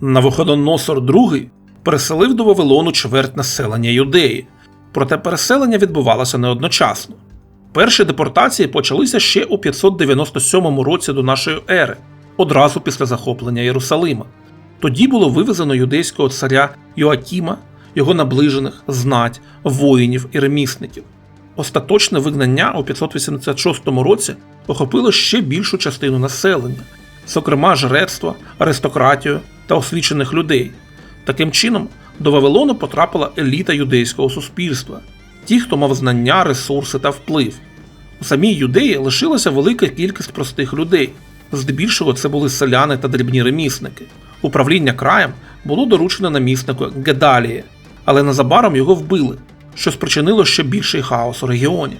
Навуходоносор II переселив до Вавилону чверть населення Юдеї, проте переселення відбувалося не. Перші депортації почалися ще у 597 році до нашої ери, одразу після захоплення Єрусалима. Тоді було вивезено юдейського царя Йоакіма, його наближених, знать, воїнів і ремісників. Остаточне вигнання у 586 році охопило ще більшу частину населення, зокрема жрецтво, аристократію та освічених людей. Таким чином, до Вавилону потрапила еліта юдейського суспільства, ті, хто мав знання, ресурси та вплив. У самій юдеї лишилася велика кількість простих людей. Здебільшого це були селяни та дрібні ремісники. Управління краєм було доручено наміснику Гедалії, але незабаром його вбили, що спричинило ще більший хаос у регіоні.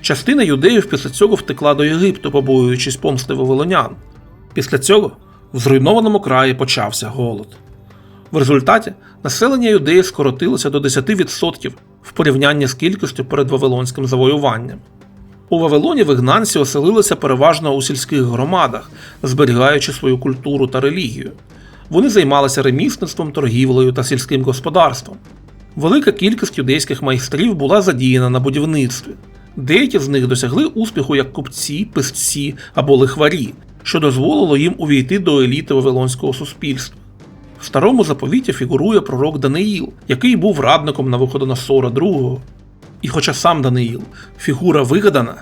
Частина юдеїв після цього втекла до Єгипту, побоюючись помсти вавилонян. Після цього в зруйнованому краї почався голод. В результаті населення юдеї скоротилося до 10% в порівнянні з кількістю перед вавилонським завоюванням. У Вавилоні вигнанці оселилися переважно у сільських громадах, зберігаючи свою культуру та релігію. Вони займалися ремісництвом, торгівлею та сільським господарством. Велика кількість юдейських майстрів була задіяна на будівництві. Деякі з них досягли успіху як купці, писці або лихварі, що дозволило їм увійти до еліти вавилонського суспільства. В старому заповіті фігурує пророк Даниїл, який був радником на Навуходоносора II. І хоча сам Даниїл фігура вигадана,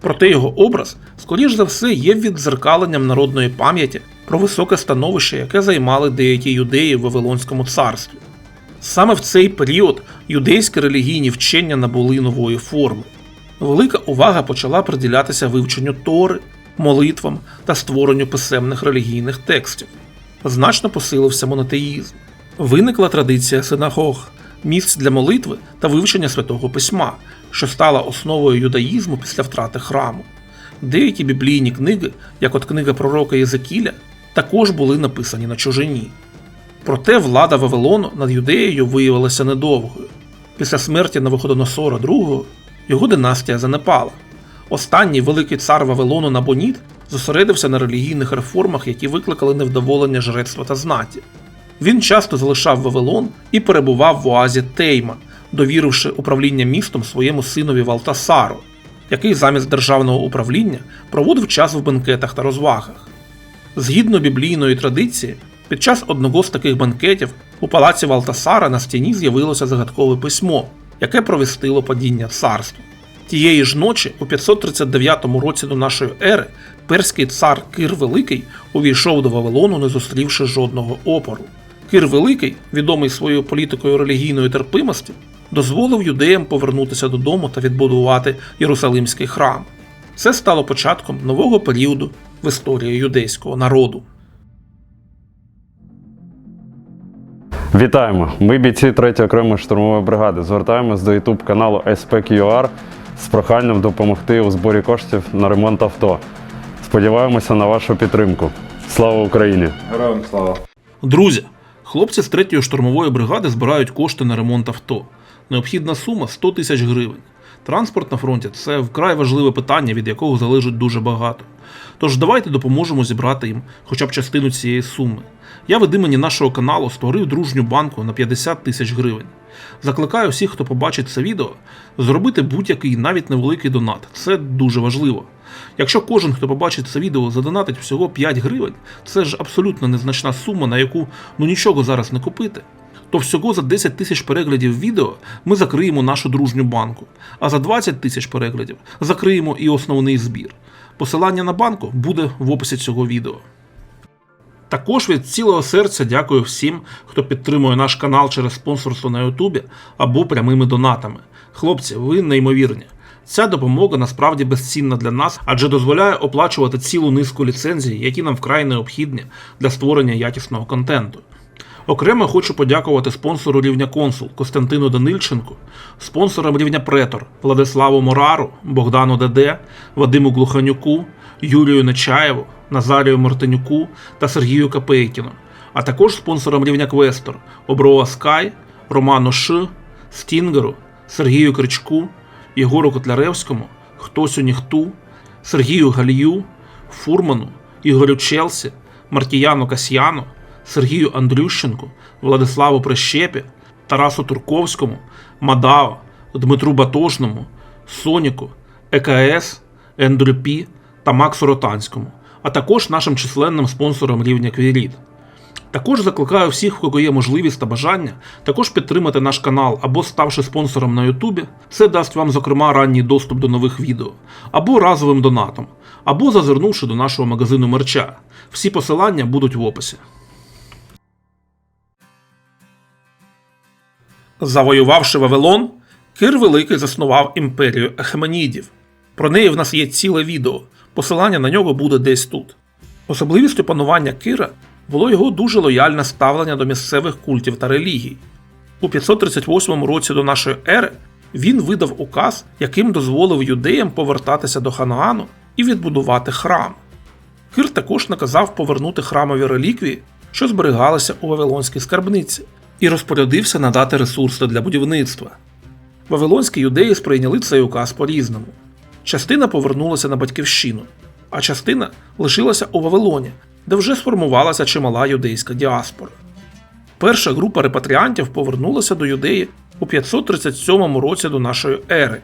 проте його образ, скоріш за все, є віддзеркаленням народної пам'яті про високе становище, яке займали деякі юдеї в Вавилонському царстві. Саме в цей період юдейські релігійні вчення набули нової форми. Велика увага почала приділятися вивченню Тори, молитвам та створенню писемних релігійних текстів. Значно посилився монотеїзм. Виникла традиція синагог, місць для молитви та вивчення святого письма, що стала основою юдаїзму після втрати храму. Деякі біблійні книги, як от книга пророка Єзекіля, також були написані на чужині. Проте влада Вавилону над юдеєю виявилася недовгою. Після смерті Навуходоносора II його династія занепала. Останній великий цар Вавилону Набоніт зосередився на релігійних реформах, які викликали невдоволення жрецтва та знаті. Він часто залишав Вавилон і перебував в оазі Тейма, довіривши управління містом своєму синові Валтасару, який замість державного управління проводив час в бенкетах та розвагах. Згідно біблійної традиції, під час одного з таких банкетів у палаці Валтасара на стіні з'явилося загадкове письмо, яке провістило падіння царства. Тієї ж ночі, у 539 році до нашої ери, перський цар Кир Великий увійшов до Вавилону, не зустрівши жодного опору. Кир Великий, відомий своєю політикою релігійної терпимості, дозволив юдеям повернутися додому та відбудувати Єрусалимський храм. Це стало початком нового періоду в історії юдейського народу. Вітаємо! Ми бійці 3-ї окремої штурмової бригади. Звертаємось до YouTube каналу SPQR з проханням допомогти у зборі коштів на ремонт авто. Сподіваємося на вашу підтримку. Слава Україні! Героям слава. Друзі, хлопці з 3-ї штурмової бригади збирають кошти на ремонт авто. Необхідна сума 100 тисяч гривень. Транспорт на фронті це вкрай важливе питання, від якого залежить дуже багато. Тож давайте допоможемо зібрати їм хоча б частину цієї суми. Я від імені нашого каналу створив дружню банку на 50 тисяч гривень. Закликаю всіх, хто побачить це відео, зробити будь-який навіть невеликий донат. Це дуже важливо. Якщо кожен, хто побачить це відео, задонатить всього 5 гривень, це ж абсолютно незначна сума, на яку ну нічого зараз не купити. То всього за 10 тисяч переглядів відео ми закриємо нашу дружню банку, а за 20 тисяч переглядів закриємо і основний збір. Посилання на банку буде в описі цього відео. Також від цілого серця дякую всім, хто підтримує наш канал через спонсорство на Ютубі або прямими донатами. Хлопці, ви неймовірні. Ця допомога насправді безцінна для нас, адже дозволяє оплачувати цілу низку ліцензій, які нам вкрай необхідні для створення якісного контенту. Окремо хочу подякувати спонсору рівня консул Костянтину Данильченку, спонсорам рівня Претор Владиславу Морару, Богдану Деде, Вадиму Глуханюку, Юрію Нечаєву, Назарію Мартинюку та Сергію Капейкіну, а також спонсорам рівня Квестор Оброва Скай, Роману Ш, Стінгеру, Сергію Кричку, Єгору Котляревському, Хтосю Ніхту, Сергію Галію, Фурману, Ігорю Челсі, Мартіяну Касьяну, Сергію Андрющенку, Владиславу Прищепі, Тарасу Турковському, Мадао, Дмитру Батошному, Соніку, ЕКС, Ендрю Пі та Максу Ротанському, а також нашим численним спонсорам рівня Квіріт. Також закликаю всіх, кого є можливість та бажання, також підтримати наш канал або ставши спонсором на Ютубі. Це дасть вам, зокрема, ранній доступ до нових відео, або разовим донатом, або зазирнувши до нашого магазину мерча. Всі посилання будуть в описі. Завоювавши Вавилон, Кир Великий заснував імперію Ехеменідів. Про неї в нас є ціле відео. Посилання на нього буде десь тут. Особливістю панування Кира було його дуже лояльне ставлення до місцевих культів та релігій. У 538 році до нашої ери він видав указ, яким дозволив юдеям повертатися до Ханаану і відбудувати храм. Кир також наказав повернути храмові реліквії, що зберігалися у Вавилонській скарбниці, і розпорядився надати ресурси для будівництва. Вавилонські юдеї сприйняли цей указ по-різному. Частина повернулася на батьківщину, а частина лишилася у Вавилоні, де вже сформувалася чимала юдейська діаспора. Перша група репатріантів повернулася до юдеї у 537 році до нашої ери.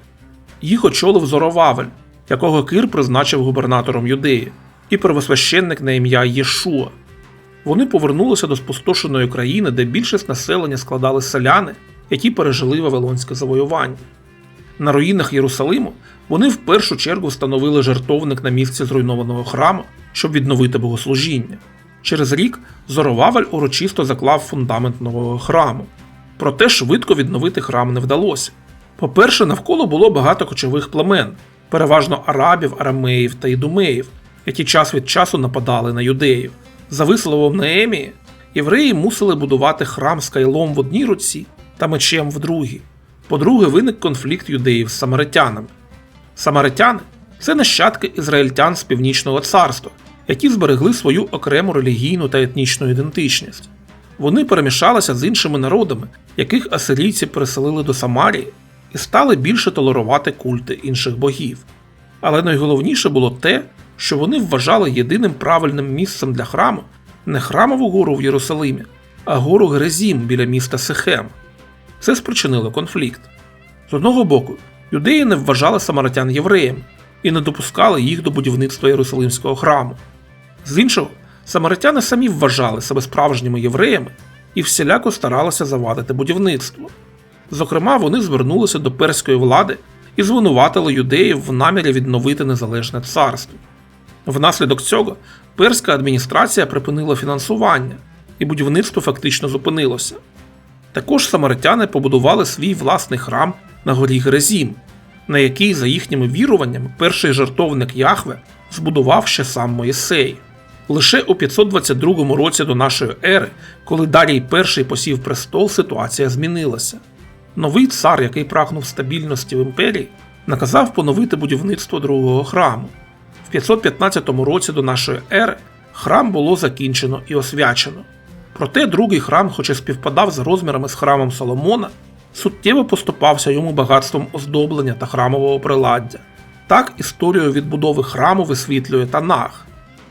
Їх очолив Зоровавель, якого Кир призначив губернатором юдеї, і первосвященник на ім'я Єшуа. Вони повернулися до спустошеної країни, де більшість населення складали селяни, які пережили Вавилонське завоювання. На руїнах Єрусалиму вони в першу чергу встановили жертовник на місці зруйнованого храму, щоб відновити богослужіння. Через рік Зоровавель урочисто заклав фундамент нового храму. Проте швидко відновити храм не вдалося. По-перше, навколо було багато кочових племен, переважно арабів, арамеїв та ідумеїв, які час від часу нападали на юдеїв. За висловом Неемії, євреї мусили будувати храм з кайлом в одній руці та мечем в другій. По-друге, виник конфлікт юдеїв з самаритянами. Самаритяни це нащадки ізраїльтян з північного царства, які зберегли свою окрему релігійну та етнічну ідентичність. Вони перемішалися з іншими народами, яких асирійці переселили до Самарії, і стали більше толерувати культи інших богів. Але найголовніше було те, що вони вважали єдиним правильним місцем для храму не храмову гору в Єрусалимі, а гору Грезім біля міста Сихем. Це спричинило конфлікт. З одного боку, юдеї не вважали самаритян євреями і не допускали їх до будівництва Єрусалимського храму. З іншого, самаритяни самі вважали себе справжніми євреями і всіляко старалися завадити будівництво. Зокрема, вони звернулися до перської влади і звинуватили юдеїв в намірі відновити незалежне царство. Внаслідок цього перська адміністрація припинила фінансування, і будівництво фактично зупинилося. Також самаритяни побудували свій власний храм на горі Грезім, на який, за їхніми віруваннями, перший жертовник Яхве збудував ще сам Моїсей. Лише у 522 році до нашої ери, коли Дарій І посів престол, ситуація змінилася. Новий цар, який прагнув стабільності в імперії, наказав поновити будівництво другого храму. В 515 році до нашої ери храм було закінчено і освячено. Проте другий храм, хоч і співпадав за розмірами з храмом Соломона, суттєво поступався йому багатством оздоблення та храмового приладдя. Так історію відбудови храму висвітлює Танах.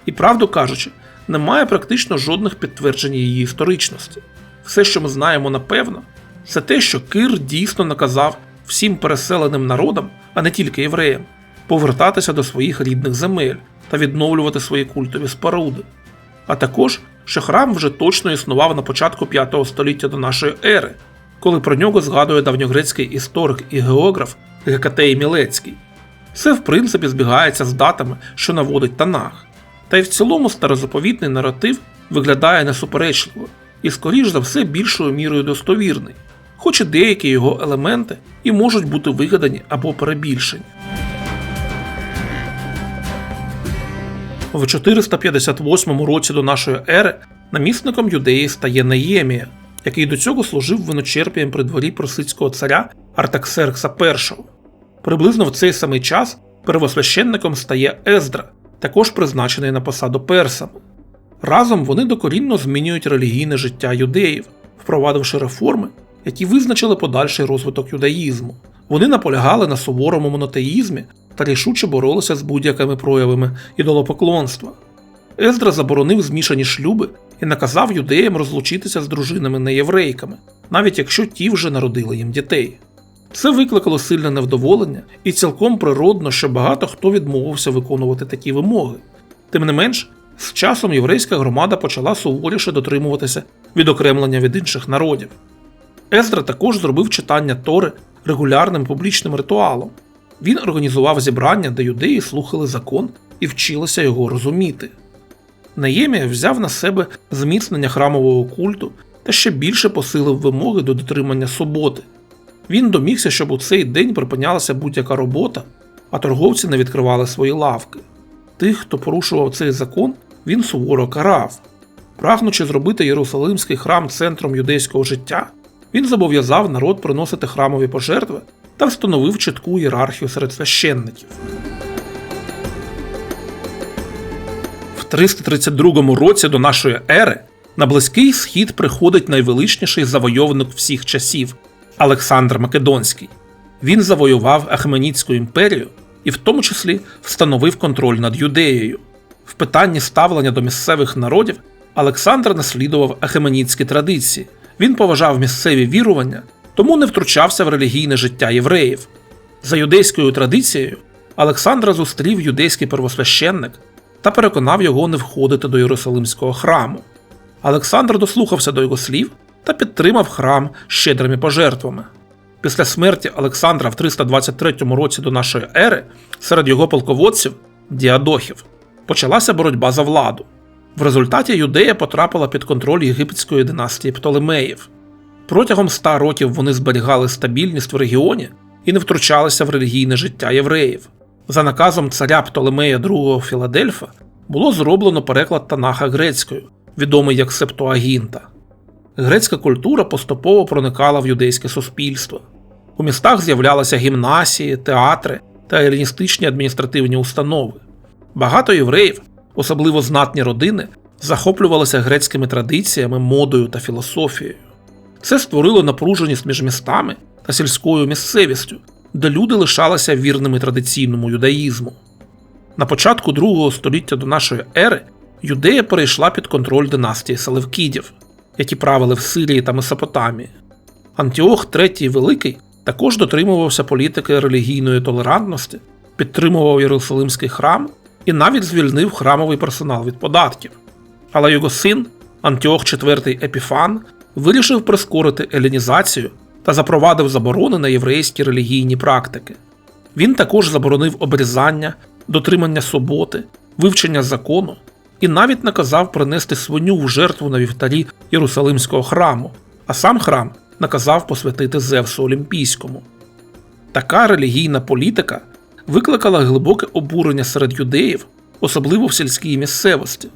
І правду кажучи, немає практично жодних підтверджень її історичності. Все, що ми знаємо напевно, це те, що Кир дійсно наказав всім переселеним народам, а не тільки євреям, повертатися до своїх рідних земель та відновлювати свої культові споруди. А також, що храм вже точно існував на початку 5 століття до нашої ери, коли про нього згадує давньогрецький історик і географ Гекатей Мілецький. Це, в принципі, збігається з датами, що наводить Танах. Та й в цілому старозаповітний наратив виглядає несуперечливо і, скоріш за все, більшою мірою достовірний, хоч і деякі його елементи і можуть бути вигадані або перебільшені. В 458 році до нашої ери намісником юдеї стає Неємія, який до цього служив виночерпієм при дворі просицького царя Артаксеркса І. Приблизно в цей самий час первосвященником стає Ездра, також призначений на посаду персами. Разом вони докорінно змінюють релігійне життя юдеїв, впровадивши реформи, які визначили подальший розвиток юдаїзму. Вони наполягали на суворому монотеїзмі та рішуче боролися з будь-якими проявами ідолопоклонства. Ездра заборонив змішані шлюби і наказав юдеям розлучитися з дружинами неєврейками, навіть якщо ті вже народили їм дітей. Це викликало сильне невдоволення, і цілком природно, що багато хто відмовився виконувати такі вимоги. Тим не менш, з часом єврейська громада почала суворіше дотримуватися відокремлення від інших народів. Ездра також зробив читання Тори регулярним публічним ритуалом. Він організував зібрання, де юдеї слухали закон і вчилися його розуміти. Неємія взяв на себе зміцнення храмового культу та ще більше посилив вимоги до дотримання суботи. Він домігся, щоб у цей день припинялася будь-яка робота, а торговці не відкривали свої лавки. Тих, хто порушував цей закон, він суворо карав. Прагнучи зробити Єрусалимський храм центром юдейського життя, він зобов'язав народ приносити храмові пожертви та встановив чітку ієрархію серед священників. В 332 році до нашої ери на Близький Схід приходить найвеличніший завойовник всіх часів Олександр Македонський. Він завоював Ахеменідську імперію і в тому числі встановив контроль над Юдеєю. В питанні ставлення до місцевих народів Олександр наслідував ахеменідські традиції. Він поважав місцеві вірування, тому не втручався в релігійне життя євреїв. За юдейською традицією, Олександра зустрів юдейський первосвященник та переконав його не входити до Єрусалимського храму. Олександр дослухався до його слів та підтримав храм щедрими пожертвами. Після смерті Олександра в 323 році до нашої ери серед його полководців діадохів почалася боротьба за владу. В результаті Юдея потрапила під контроль єгипетської династії Птолемеїв. Протягом ста років вони зберігали стабільність в регіоні і не втручалися в релігійне життя євреїв. За наказом царя Птолемея II Філадельфа було зроблено переклад Танаха грецькою, відомий як Септуагінта. Грецька культура поступово проникала в юдейське суспільство. У містах з'являлися гімнасії, театри та еліністичні адміністративні установи. Багато євреїв, особливо знатні родини, захоплювалися грецькими традиціями, модою та філософією. Це створило напруженість між містами та сільською місцевістю, де люди лишалися вірними традиційному юдаїзму. На початку другого століття до нашої ери Юдея перейшла під контроль династії Селевкідів, які правили в Сирії та Месопотамії. Антіох III Великий також дотримувався політики релігійної толерантності, підтримував Єрусалимський храм і навіть звільнив храмовий персонал від податків. Але його син, Антіох IV Епіфан, вирішив прискорити елінізацію та запровадив заборони на єврейські релігійні практики. Він також заборонив обрізання, дотримання суботи, вивчення закону і навіть наказав принести свиню в жертву на вівтарі Єрусалимського храму, а сам храм наказав посвятити Зевсу Олімпійському. Така релігійна політика викликала глибоке обурення серед юдеїв, особливо в сільській місцевості.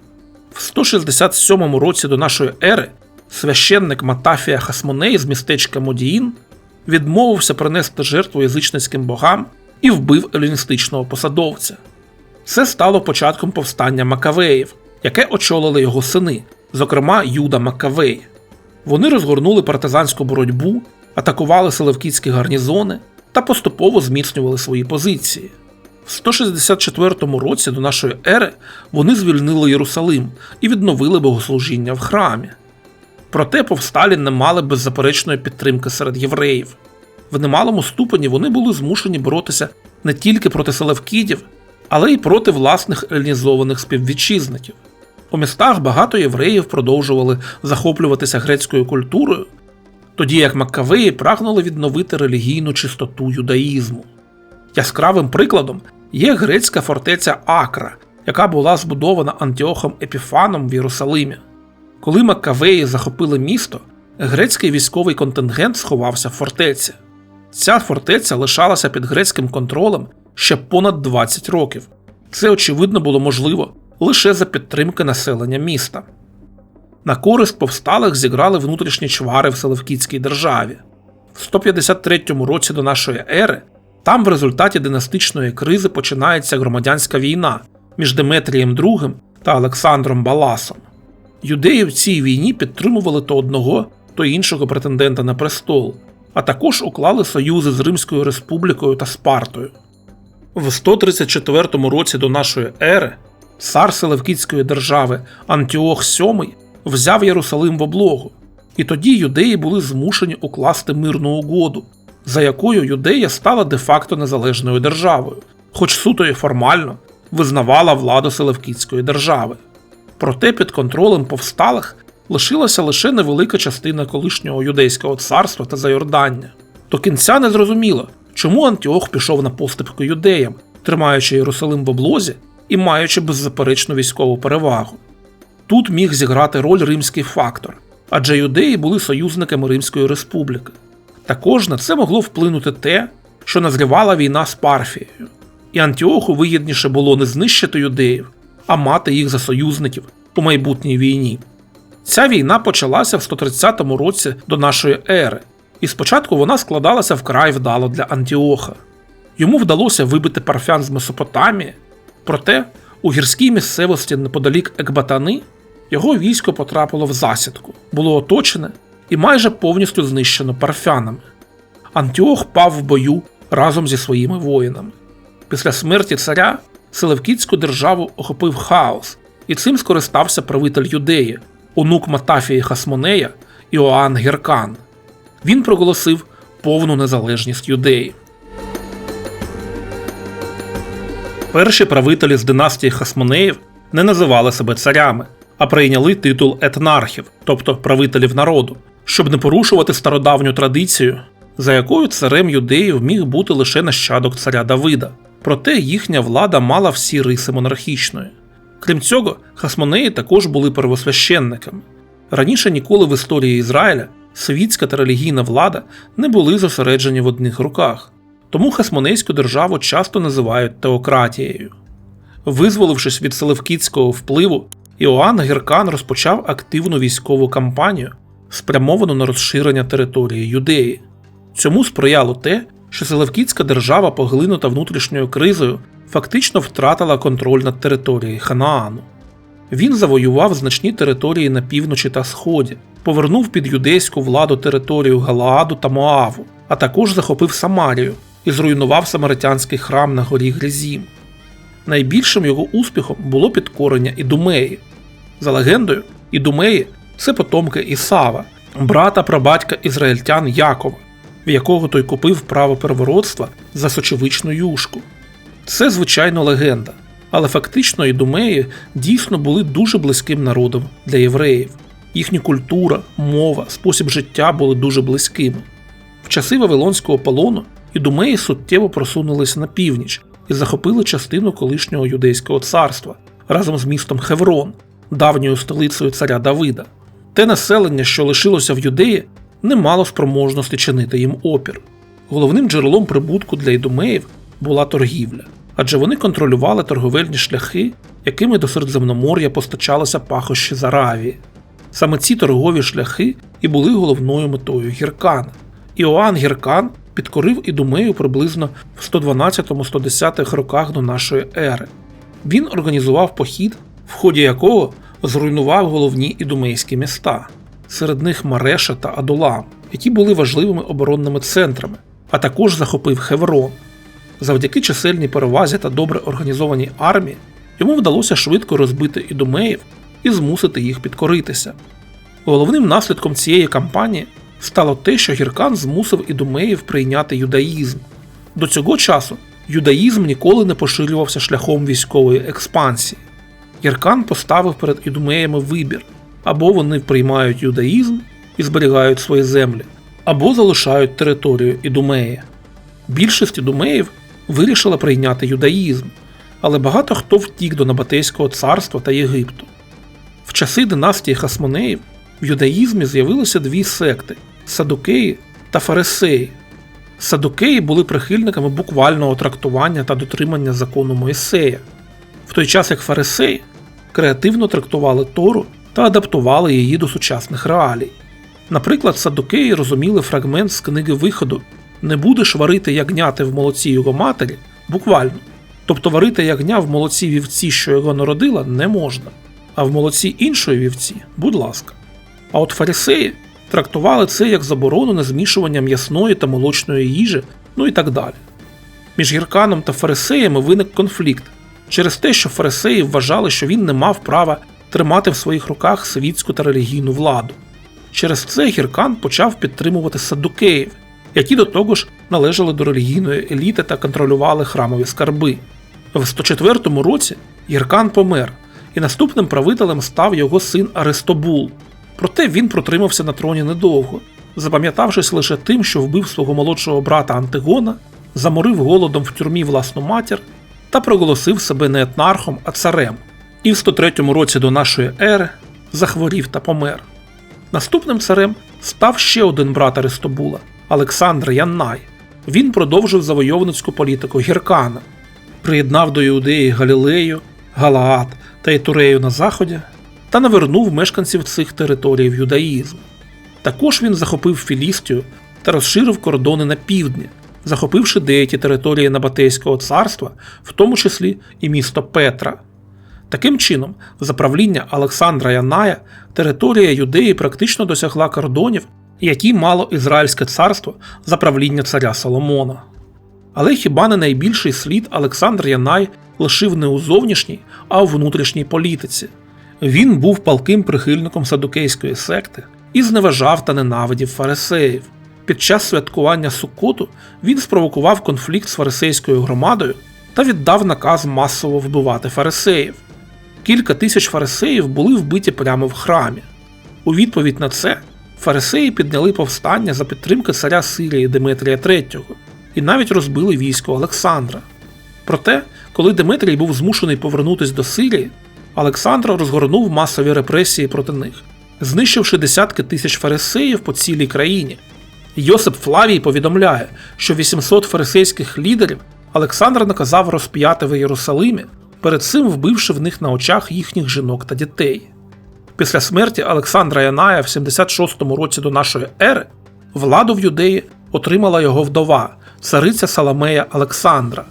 В 167 році до нашої ери священник Матафія Хасмоней з містечка Модіїн відмовився принести жертву язичницьким богам і вбив еліністичного посадовця. Це стало початком повстання Макавеїв, яке очолили його сини, зокрема Юда Маккавей. Вони розгорнули партизанську боротьбу, атакували селевкітські гарнізони та поступово зміцнювали свої позиції. В 164 році до нашої ери вони звільнили Єрусалим і відновили богослужіння в храмі. Проте повсталі не мали беззаперечної підтримки серед євреїв. В немалому ступені вони були змушені боротися не тільки проти селевкідів, але й проти власних елінізованих співвітчизників. У містах багато євреїв продовжували захоплюватися грецькою культурою, тоді як Маккавеї прагнули відновити релігійну чистоту юдаїзму. Яскравим прикладом є грецька фортеця Акра, яка була збудована Антіохом Епіфаном в Єрусалимі. Коли Маккавеї захопили місто, грецький військовий контингент сховався в фортеці. Ця фортеця лишалася під грецьким контролем ще понад 20 років. Це, очевидно, було можливо лише за підтримки населення міста. На користь повсталих зіграли внутрішні чвари в Селевкітській державі. В 153 році до нашої ери там в результаті династичної кризи починається громадянська війна між Деметрієм II та Олександром Баласом. Юдеї в цій війні підтримували то одного, то іншого претендента на престол, а також уклали союзи з Римською Республікою та Спартою. В 134 році до нашої ери цар Селевкітської держави Антіох VII взяв Єрусалим в облогу, і тоді юдеї були змушені укласти мирну угоду, за якою Юдея стала де-факто незалежною державою, хоч суто і формально визнавала владу Селевкідської держави. Проте під контролем повсталих лишилася лише невелика частина колишнього юдейського царства та Зайордання. До кінця не зрозуміло, чому Антіох пішов на поступки юдеям, тримаючи Єрусалим в облозі і маючи беззаперечну військову перевагу. Тут міг зіграти роль римський фактор, адже юдеї були союзниками Римської республіки. Також на це могло вплинути те, що назрівала війна з Парфією, і Антіоху вигідніше було не знищити юдеїв, а мати їх за союзників у майбутній війні. Ця війна почалася в 130 році до нашої ери, і спочатку вона складалася вкрай вдало для Антіоха. Йому вдалося вибити парфян з Месопотамії, проте у гірській місцевості неподалік Екбатани його військо потрапило в засідку, було оточене і майже повністю знищено парфянами. Антіох пав в бою разом зі своїми воїнами. Після смерті царя Селевкідську державу охопив хаос, і цим скористався правитель Юдеї, онук Матафії Хасмонея Іоанн Геркан. Він проголосив повну незалежність юдеї. Перші правителі з династії Хасмонеїв не називали себе царями, а прийняли титул етнархів, тобто правителів народу, щоб не порушувати стародавню традицію, за якою царем юдеїв міг бути лише нащадок царя Давида. Проте їхня влада мала всі риси монархічної. Крім цього, хасмонеї також були первосвященниками. Раніше ніколи в історії Ізраїля світська та релігійна влада не були зосереджені в одних руках, тому хасмонейську державу часто називають теократією. Визволившись від селевкітського впливу, Іоанн Геркан розпочав активну військову кампанію, спрямовану на розширення території Юдеї. Цьому сприяло те, що Селевкітська держава, поглинута внутрішньою кризою, фактично втратила контроль над територією Ханаану. Він завоював значні території на півночі та сході, повернув під юдейську владу територію Галааду та Моаву, а також захопив Самарію і зруйнував самаритянський храм на горі Грізім. Найбільшим його успіхом було підкорення Ідумеї. За легендою, Ідумеї це потомки Ісава, брата прабатька ізраїльтян Якова, в якого той купив право первородства за сочевичну юшку. Це, звичайно, легенда, але фактично ідумеї дійсно були дуже близьким народом для євреїв. Їхня культура, мова, спосіб життя були дуже близькими. В часи Вавилонського полону ідумеї суттєво просунулися на північ і захопили частину колишнього юдейського царства разом з містом Хеврон, давньою столицею царя Давида. Те населення, що лишилося в юдеї, не мало спроможності чинити їм опір. Головним джерелом прибутку для ідумеїв була торгівля, адже вони контролювали торговельні шляхи, якими до Середземномор'я постачалися пахощі з Аравії. Саме ці торгові шляхи і були головною метою Гіркана. Іоанн Гіркан підкорив Ідумею приблизно в 112-110 роках до нашої ери. Він організував похід, в ході якого зруйнував головні ідумейські міста, серед них Мареша та Адулам, які були важливими оборонними центрами, а також захопив Хеврон. Завдяки чисельній перевазі та добре організованій армії йому вдалося швидко розбити ідумеїв і змусити їх підкоритися. Головним наслідком цієї кампанії стало те, що Гіркан змусив ідумеїв прийняти юдаїзм. До цього часу юдаїзм ніколи не поширювався шляхом військової експансії. Гіркан поставив перед ідумеями вибір: або вони приймають юдаїзм і зберігають свої землі, або залишають територію ідумеї. Більшість ідумеїв вирішила прийняти юдаїзм, але багато хто втік до Набатейського царства та Єгипту. В часи династії Хасмонеїв в юдаїзмі з'явилися дві секти садукеї та фарисеї. Садукеї були прихильниками буквального трактування та дотримання закону Моїсея, в той час як фарисеї креативно трактували Тору та адаптували її до сучасних реалій. Наприклад, садукеї розуміли фрагмент з книги виходу Не будеш варити ягняти в молоці його матері буквально. Тобто варити ягня в молоці вівці, що його народила, не можна, а в молоці іншої вівці, будь ласка. А от фарисеї трактували це як заборону на змішування м'ясної та молочної їжі, ну і так далі. Між гірканом та фарисеями виник конфлікт через те, що фарисеї вважали, що він не мав права тримати в своїх руках світську та релігійну владу. Через це Гіркан почав підтримувати саддукеїв, які до того ж належали до релігійної еліти та контролювали храмові скарби. В 104 році Гіркан помер, і наступним правителем став його син Аристобул. Проте він протримався на троні недовго, запам'ятавшись лише тим, що вбив свого молодшого брата Антигона, заморив голодом в тюрмі власну матір та проголосив себе не етнархом, а царем. І в 103 році до нашої ери захворів та помер. Наступним царем став ще один брат Аристобула Олександр Яннай. Він продовжив завойовницьку політику Гіркана, приєднав до Іудеї Галілею, Галаат та Етурею на заході та навернув мешканців цих територій в юдаїзм. Також він захопив Філістію та розширив кордони на півдні, захопивши деякі території Набатейського царства, в тому числі і місто Петра. Таким чином, за правління Олександра Яная територія Юдеї практично досягла кордонів, які мало Ізраїльське царство за правління царя Соломона. Але хіба не найбільший слід Олександр Янай лишив не у зовнішній, а у внутрішній політиці. Він був палким прихильником садукейської секти і зневажав та ненавидів фарисеїв. Під час святкування Суккоту він спровокував конфлікт з фарисейською громадою та віддав наказ масово вбивати фарисеїв. Кілька тисяч фарисеїв були вбиті прямо в храмі. У відповідь на це фарисеї підняли повстання за підтримки царя Сирії Димитрія III і навіть розбили військо Олександра. Проте, коли Димитрій був змушений повернутися до Сирії, Олександр розгорнув масові репресії проти них, знищивши десятки тисяч фарисеїв по цілій країні. Йосип Флавій повідомляє, що 800 фарисейських лідерів Олександр наказав розп'яти в Єрусалимі, перед цим вбивши в них на очах їхніх жінок та дітей. Після смерті Олександра Яная в 76-му році до нашої ери владу в юдеї отримала його вдова, цариця Саламея Олександра.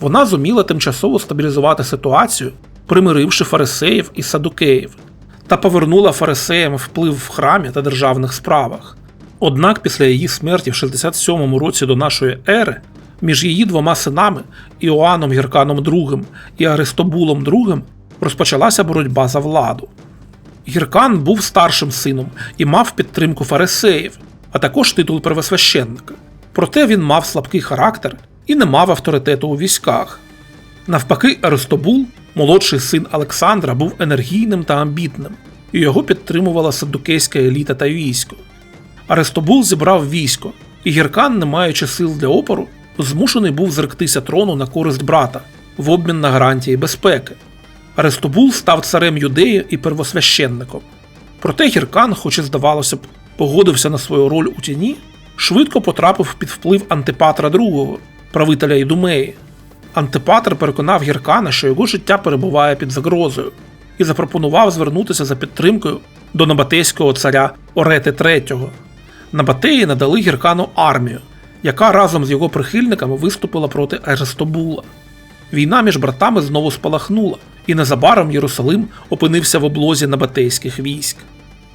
Вона зуміла тимчасово стабілізувати ситуацію, примиривши фарисеїв і садукеїв, та повернула фарисеям вплив в храмі та державних справах. Однак після її смерті в 67-му році до нашої ери між її двома синами Іоанном Гірканом II і Аристобулом II розпочалася боротьба за владу. Гіркан був старшим сином і мав підтримку фарисеїв, а також титул первосвященника. Проте він мав слабкий характер і не мав авторитету у військах. Навпаки, Аристобул, молодший син Олександра, був енергійним та амбітним, і його підтримувала саддукейська еліта та військо. Аристобул зібрав військо, і Гіркан, не маючи сил для опору, змушений був зректися трону на користь брата в обмін на гарантії безпеки. Аристобул став царем юдеї і первосвященником. Проте Гіркан, хоч і здавалося б, погодився на свою роль у тіні, швидко потрапив під вплив Антипатра II, правителя Ідумеї. Антипатр переконав Гіркана, що його життя перебуває під загрозою, і запропонував звернутися за підтримкою до набатейського царя Орети III. Набатеї надали Гіркану армію, яка разом з його прихильниками виступила проти Аристобула. Війна між братами знову спалахнула, і незабаром Єрусалим опинився в облозі набатейських військ.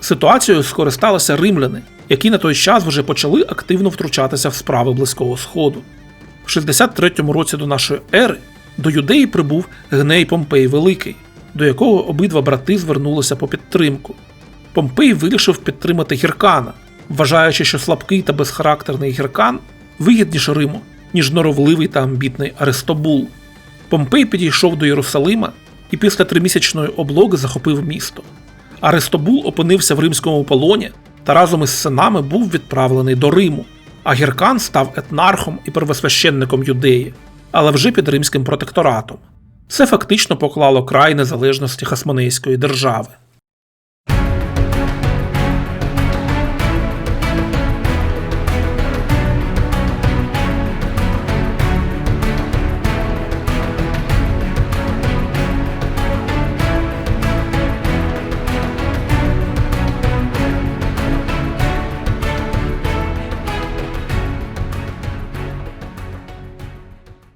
Ситуацією скористалися римляни, які на той час вже почали активно втручатися в справи Близького Сходу. В 63-му році до нашої ери до юдеї прибув Гней Помпей Великий, до якого обидва брати звернулися по підтримку. Помпей вирішив підтримати Гіркана, вважаючи, що слабкий та безхарактерний Гіркан вигідніше Риму, ніж норовливий та амбітний Аристобул. Помпей підійшов до Єрусалима і після тримісячної облоги захопив місто. Аристобул опинився в римському полоні та разом із синами був відправлений до Риму, а Гіркан став етнархом і первосвященником юдеї, але вже під римським протекторатом. Це фактично поклало край незалежності Хасмонейської держави.